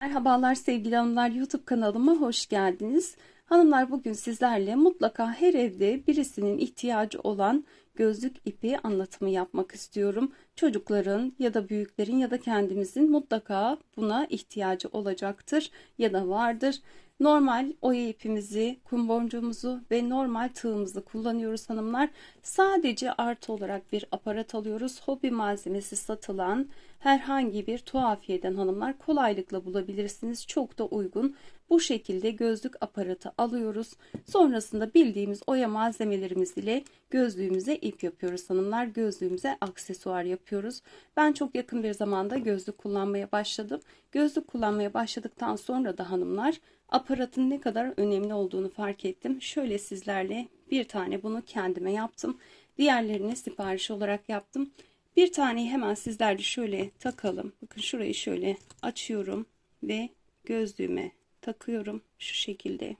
Merhabalar sevgili hanımlar YouTube kanalıma hoş geldiniz. Hanımlar bugün sizlerle mutlaka her evde birisinin ihtiyacı olan gözlük ipi anlatımı yapmak istiyorum. Çocukların ya da büyüklerin ya da kendimizin mutlaka buna ihtiyacı olacaktır ya da vardır. Normal oya ipimizi, kum boncuğumuzu ve normal tığımızı kullanıyoruz hanımlar. Sadece artı olarak bir aparat alıyoruz. Hobi malzemesi satılan herhangi bir tuhafiyeden hanımlar kolaylıkla bulabilirsiniz. Çok da uygun. Bu şekilde gözlük aparatı alıyoruz. Sonrasında bildiğimiz oya malzemelerimiz ile gözlüğümüze ip yapıyoruz hanımlar. Gözlüğümüze aksesuar yapıyoruz. Ben çok yakın bir zamanda gözlük kullanmaya başladım. Gözlük kullanmaya başladıktan sonra da hanımlar aparatın ne kadar önemli olduğunu fark ettim. Şöyle sizlerle bir tane bunu kendime yaptım. Diğerlerini sipariş olarak yaptım. Bir taneyi hemen sizlerle şöyle takalım. Bakın şurayı şöyle açıyorum ve gözlüğüme takıyorum şu şekilde.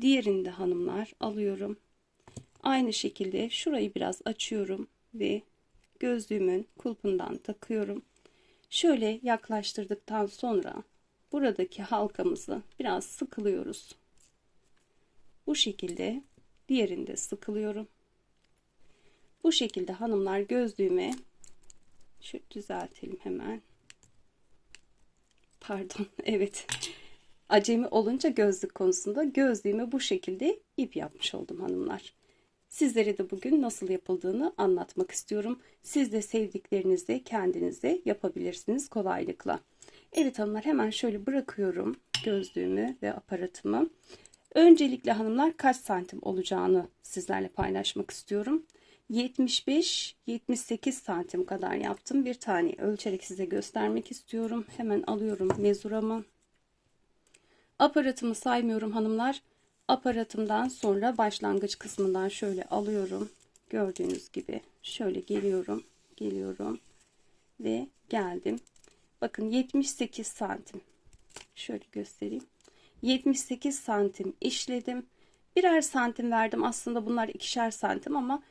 Diğerini de hanımlar alıyorum. Aynı şekilde şurayı biraz açıyorum ve gözlüğümün kulpundan takıyorum. Şöyle yaklaştırdıktan sonra buradaki halkamızı biraz sıkılıyoruz. Bu şekilde diğerinde sıkılıyorum. Bu şekilde hanımlar gözlüğüme şu düzeltelim hemen. Pardon evet. Acemi olunca gözlük konusunda gözlüğüme bu şekilde ip yapmış oldum hanımlar. Sizlere de bugün nasıl yapıldığını anlatmak istiyorum. Siz de sevdiklerinizde kendinize yapabilirsiniz kolaylıkla. Evet hanımlar hemen şöyle bırakıyorum gözlüğümü ve aparatımı. Öncelikle hanımlar kaç santim olacağını sizlerle paylaşmak istiyorum. 75-78 santim kadar yaptım. Bir tane ölçerek size göstermek istiyorum. Hemen alıyorum mezuramı. Aparatımı saymıyorum hanımlar. Aparatımdan sonra başlangıç kısmından şöyle alıyorum. Gördüğünüz gibi şöyle geliyorum. Geliyorum. Ve geldim. Bakın 78 santim. Şöyle göstereyim. 78 santim işledim. Birer santim verdim. Aslında bunlar ikişer santim ama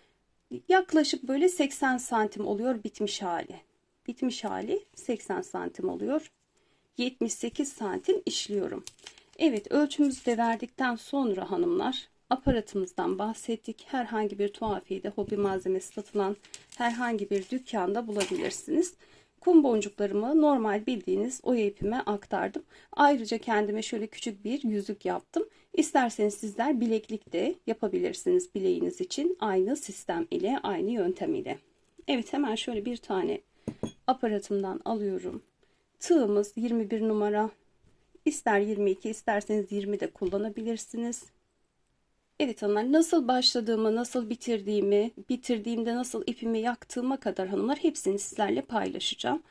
yaklaşık böyle 80 santim oluyor bitmiş hali. Bitmiş hali 80 santim oluyor. 78 santim işliyorum. Evet ölçümüzü de verdikten sonra hanımlar aparatımızdan bahsettik. Herhangi bir tuhafiyede hobi malzemesi satılan herhangi bir dükkanda bulabilirsiniz. Kum boncuklarımı normal bildiğiniz oya ipime aktardım. Ayrıca kendime şöyle küçük bir yüzük yaptım. İsterseniz sizler bileklik de yapabilirsiniz bileğiniz için aynı sistem ile aynı yöntem ile. Evet hemen şöyle bir tane aparatımdan alıyorum. Tığımız 21 numara. İster 22 isterseniz 20 de kullanabilirsiniz. Evet hanımlar nasıl başladığımı, nasıl bitirdiğimi, bitirdiğimde nasıl ipimi yaktığıma kadar hanımlar hepsini sizlerle paylaşacağım.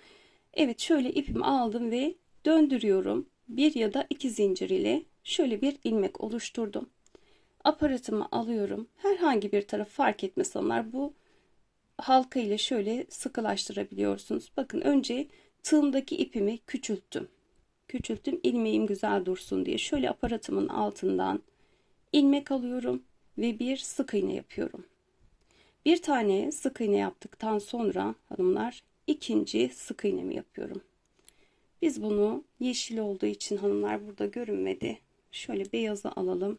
Evet şöyle ipimi aldım ve döndürüyorum. Bir ya da iki zincir ile şöyle bir ilmek oluşturdum. Aparatımı alıyorum. Herhangi bir taraf fark etmez hanımlar. Bu halka ile şöyle sıkılaştırabiliyorsunuz. Bakın önce tığımdaki ipimi küçülttüm. Küçülttüm ilmeğim güzel dursun diye. Şöyle aparatımın altından ilmek alıyorum ve bir sık iğne yapıyorum. Bir tane sık iğne yaptıktan sonra hanımlar ikinci sık iğnemi yapıyorum. Biz bunu yeşil olduğu için hanımlar burada görünmedi. Şöyle beyazı alalım.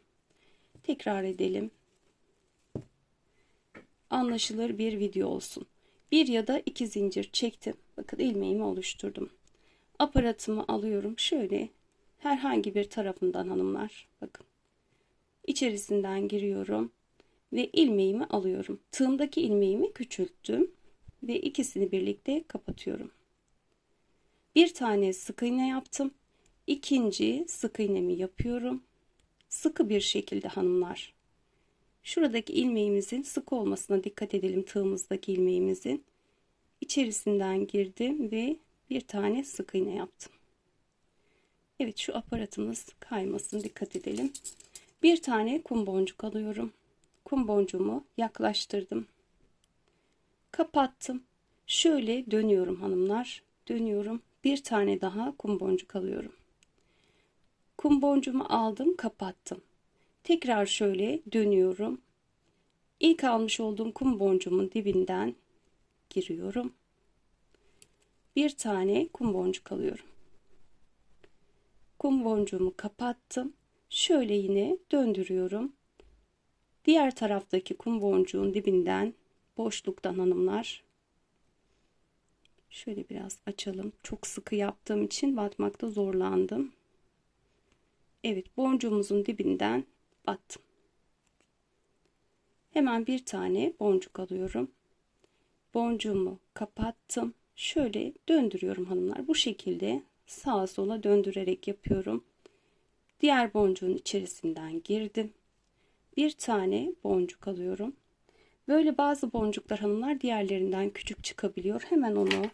Tekrar edelim. Anlaşılır bir video olsun. Bir ya da iki zincir çektim. Bakın ilmeğimi oluşturdum. Aparatımı alıyorum. Şöyle herhangi bir tarafından hanımlar. Bakın içerisinden giriyorum ve ilmeğimi alıyorum. Tığımdaki ilmeğimi küçülttüm ve ikisini birlikte kapatıyorum. Bir tane sık iğne yaptım. İkinci sık iğnemi yapıyorum. Sıkı bir şekilde hanımlar. Şuradaki ilmeğimizin sık olmasına dikkat edelim tığımızdaki ilmeğimizin. içerisinden girdim ve bir tane sık iğne yaptım. Evet şu aparatımız kaymasın dikkat edelim. Bir tane kum boncuk alıyorum. Kum boncuğumu yaklaştırdım. Kapattım. Şöyle dönüyorum hanımlar. Dönüyorum. Bir tane daha kum boncuk alıyorum. Kum boncuğumu aldım, kapattım. Tekrar şöyle dönüyorum. İlk almış olduğum kum boncuğumun dibinden giriyorum. Bir tane kum boncuk alıyorum. kum boncuğumu kapattım. Şöyle yine döndürüyorum. Diğer taraftaki kum boncuğun dibinden boşluktan hanımlar. Şöyle biraz açalım. Çok sıkı yaptığım için batmakta zorlandım. Evet boncuğumuzun dibinden battım. Hemen bir tane boncuk alıyorum. Boncuğumu kapattım. Şöyle döndürüyorum hanımlar. Bu şekilde sağa sola döndürerek yapıyorum. Diğer boncuğun içerisinden girdim. Bir tane boncuk alıyorum. Böyle bazı boncuklar hanımlar diğerlerinden küçük çıkabiliyor. Hemen onu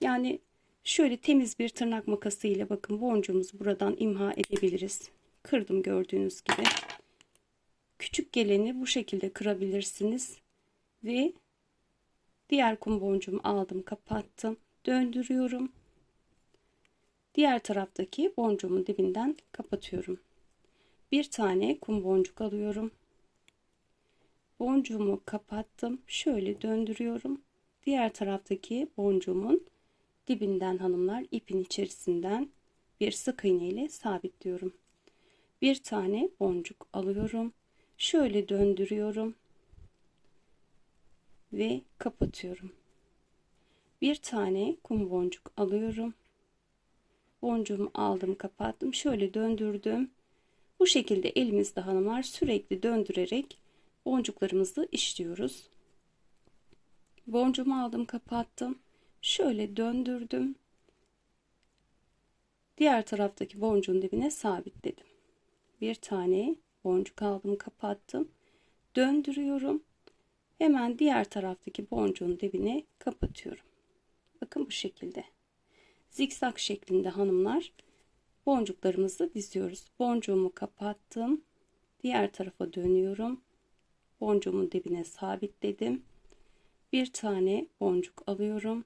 yani şöyle temiz bir tırnak makası ile bakın boncuğumuzu buradan imha edebiliriz. Kırdım gördüğünüz gibi. Küçük geleni bu şekilde kırabilirsiniz. Ve diğer kum boncuğumu aldım kapattım. Döndürüyorum. Diğer taraftaki boncuğumun dibinden kapatıyorum. Bir tane kum boncuk alıyorum. Boncuğumu kapattım. Şöyle döndürüyorum. Diğer taraftaki boncuğumun dibinden hanımlar ipin içerisinden bir sık iğne ile sabitliyorum. Bir tane boncuk alıyorum. Şöyle döndürüyorum ve kapatıyorum. Bir tane kum boncuk alıyorum. Boncuğumu aldım, kapattım. Şöyle döndürdüm. Bu şekilde elimizde hanımlar sürekli döndürerek boncuklarımızı işliyoruz. Boncuğumu aldım, kapattım. Şöyle döndürdüm. Diğer taraftaki boncuğun dibine sabitledim. Bir tane boncuk aldım, kapattım. Döndürüyorum. Hemen diğer taraftaki boncuğun dibine kapatıyorum. Bakın bu şekilde. Zikzak şeklinde hanımlar boncuklarımızı diziyoruz. Boncuğumu kapattım. Diğer tarafa dönüyorum. Boncuğumun dibine sabitledim. Bir tane boncuk alıyorum.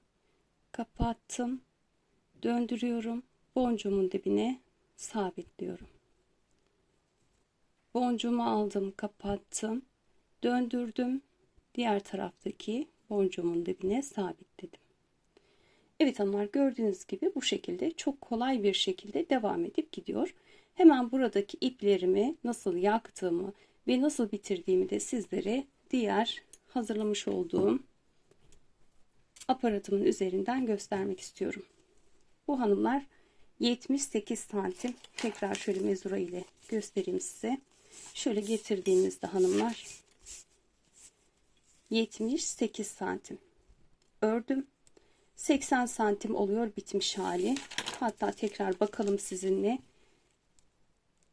Kapattım. Döndürüyorum. Boncuğumun dibine sabitliyorum. Boncuğumu aldım, kapattım. Döndürdüm. Diğer taraftaki boncuğumun dibine sabitledim. Evet hanımlar gördüğünüz gibi bu şekilde çok kolay bir şekilde devam edip gidiyor. Hemen buradaki iplerimi nasıl yaktığımı ve nasıl bitirdiğimi de sizlere diğer hazırlamış olduğum aparatımın üzerinden göstermek istiyorum. Bu hanımlar 78 santim tekrar şöyle mezura ile göstereyim size. Şöyle getirdiğimizde hanımlar 78 santim ördüm. 80 santim oluyor bitmiş hali. Hatta tekrar bakalım sizinle.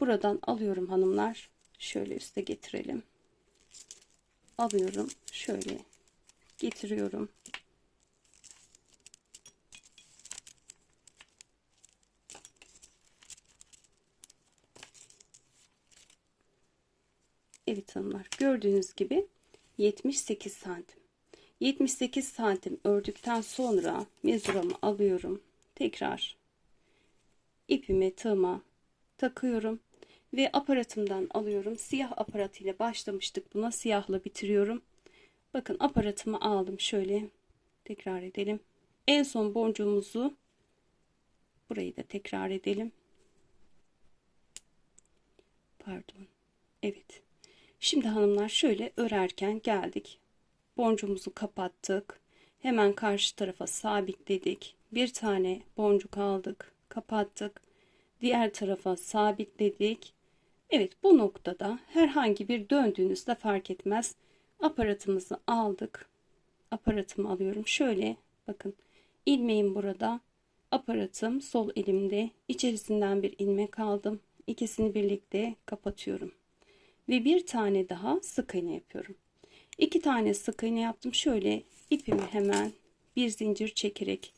Buradan alıyorum hanımlar. Şöyle üste getirelim. Alıyorum. Şöyle getiriyorum. Evet hanımlar gördüğünüz gibi 78 santim. 78 santim ördükten sonra mezuramı alıyorum. Tekrar ipimi tığıma takıyorum ve aparatımdan alıyorum. Siyah aparat ile başlamıştık buna. Siyahla bitiriyorum. Bakın aparatımı aldım. Şöyle tekrar edelim. En son boncuğumuzu burayı da tekrar edelim. Pardon. Evet. Şimdi hanımlar şöyle örerken geldik. Boncuğumuzu kapattık. Hemen karşı tarafa sabitledik. Bir tane boncuk aldık. Kapattık. Diğer tarafa sabitledik. Evet bu noktada herhangi bir döndüğünüzde fark etmez. Aparatımızı aldık. Aparatımı alıyorum. Şöyle bakın ilmeğim burada. Aparatım sol elimde. İçerisinden bir ilmek aldım. İkisini birlikte kapatıyorum ve bir tane daha sık iğne yapıyorum. İki tane sık iğne yaptım. Şöyle ipimi hemen bir zincir çekerek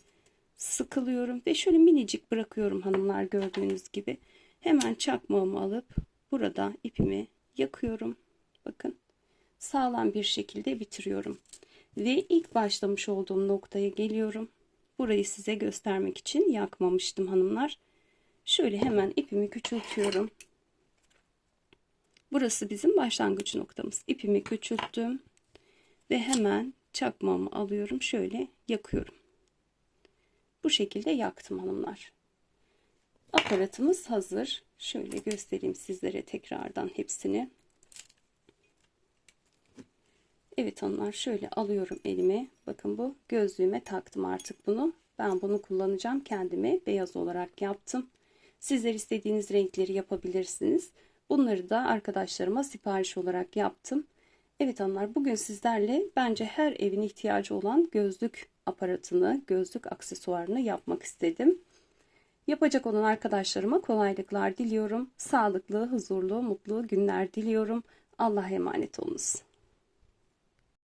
sıkılıyorum ve şöyle minicik bırakıyorum hanımlar gördüğünüz gibi. Hemen çakmağımı alıp burada ipimi yakıyorum. Bakın sağlam bir şekilde bitiriyorum. Ve ilk başlamış olduğum noktaya geliyorum. Burayı size göstermek için yakmamıştım hanımlar. Şöyle hemen ipimi küçültüyorum. Burası bizim başlangıç noktamız. İpimi küçülttüm ve hemen çakmağımı alıyorum. Şöyle yakıyorum. Bu şekilde yaktım hanımlar. aparatımız hazır. Şöyle göstereyim sizlere tekrardan hepsini. Evet hanımlar şöyle alıyorum elime. Bakın bu gözlüğüme taktım artık bunu. Ben bunu kullanacağım. Kendime beyaz olarak yaptım. Sizler istediğiniz renkleri yapabilirsiniz. Bunları da arkadaşlarıma sipariş olarak yaptım. Evet hanımlar bugün sizlerle bence her evin ihtiyacı olan gözlük aparatını, gözlük aksesuarını yapmak istedim. Yapacak olan arkadaşlarıma kolaylıklar diliyorum. Sağlıklı, huzurlu, mutlu günler diliyorum. Allah'a emanet olunuz.